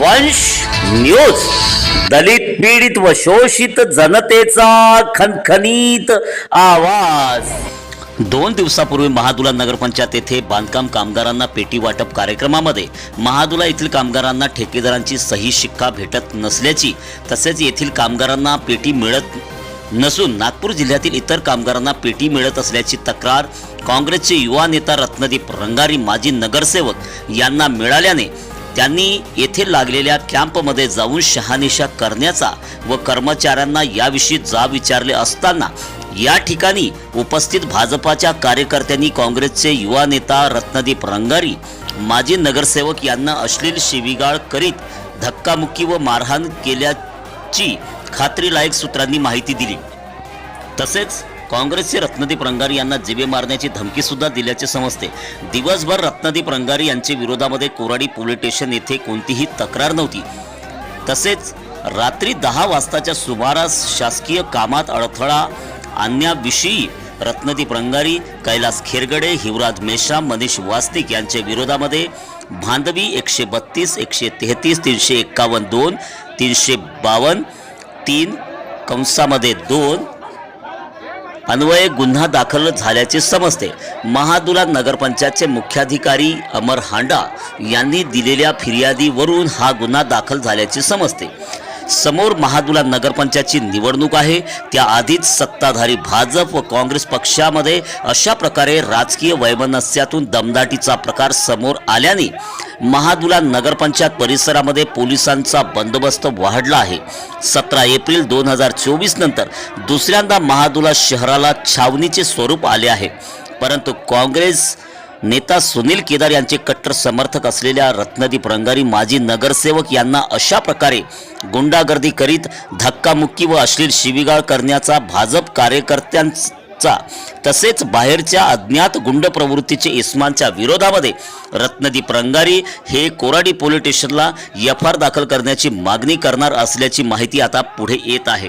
वंश न्यूज. दलित पीडित व शोषित जनतेचा खनखनीत आवाज. दोन दिवसापूर्वी महादुला नगरपंचायत येथे बांधकाम कामगारांना पेटी वाटप कार्यक्रमामध्ये महादुला येथील कामगारांना ठेकेदारांची सही शिक्का भेटत नसल्याची तसेच येथील कामगारांना पेटी मिळत नसून नागपूर जिल्ह्यातील इतर कामगारांना पेटी मिळत असल्याची तक्रार काँग्रेसचे युवा नेता रत्नदीप रंगारी माजी नगरसेवक यांना मिळाल्याने त्यांनी येथे लागलेल्या कॅम्पमध्ये जाऊन शहानिशा करण्याचा व कर्मचाऱ्यांना याविषयी जाब विचारले असताना या ठिकाणी उपस्थित भाजपाच्या कार्यकर्त्यांनी काँग्रेसचे युवा नेता रत्नदीप रंगारी माजी नगरसेवक यांना अश्लील शिवीगाळ करीत धक्कामुक्की व मारहाण केल्याची खात्रीलायक सूत्रांनी माहिती दिली. तसेच काँग्रेसचे रत्नदीप रंगारी यांना जिवे मारण्याची धमकी सुद्धा दिल्याचे समजते. दिवसभर रत्नदीप रंगारी यांच्या विरोधामध्ये कोराडी पोलीस स्टेशन येथे कोणतीही तक्रार नव्हती. तसेच रात्री दहा वाजताच्या सुमारास शासकीय कामात अडथळा आणण्याविषयी रत्नदीप रंगारी कैलास खेरगडे हिवराज मेश्राम मनीष वास्तिक यांच्या विरोधामध्ये भांदवी एकशे बत्तीस एकशे तेहतीस तीनशे एक्कावन्न दोन तीनशे बावन्न तीन कंसामध्ये दोन अन्वये गुन्हा दाखल झाल्याचे समजते. महादुला नगरपंचायतचे मुख्याधिकारी अमर हांडा यांनी दिलेल्या फिर्यादीवरून हा गुन्हा दाखल झाल्याचे समजते. समोर महादुला नगरपंचायतची निवडणूक आहे. त्याआधीच सत्ताधारी भाजप व काँग्रेस पक्षामध्ये अशा प्रकारे राजकीय वैमनस्यातून दमदाटीचा प्रकार समोर आल्याने महादुला नगरपंचायत परिसरामध्ये पोलिसांचा बंदोबस्त वाढला आहे. सतरा एप्रिल दोन हजार चोवीस नंतर दुसऱ्यांदा महादुला शहराला छावणीचे स्वरूप आले आहे. परंतु काँग्रेस नेता सुनील केदार यांचे कट्टर समर्थक असलेल्या रत्नदीप रंगारी माजी नगरसेवक यांना अशा प्रकारे गुंडागर्दी करीत धक्कामुक्की व अश्लील शिवीगाळ करण्याचा भाजप कार्यकर्त्यांचा चा तसेच बाहेरच्या अज्ञात गुंड प्रवृत्तीचे इस्मानच्या विरोधामध्ये रत्नदीप रंगारी हे कोराडी पोलीस स्टेशनला एफ आर दाखल करण्याची मागणी करणार असल्याची माहिती आता पुढे येत आहे.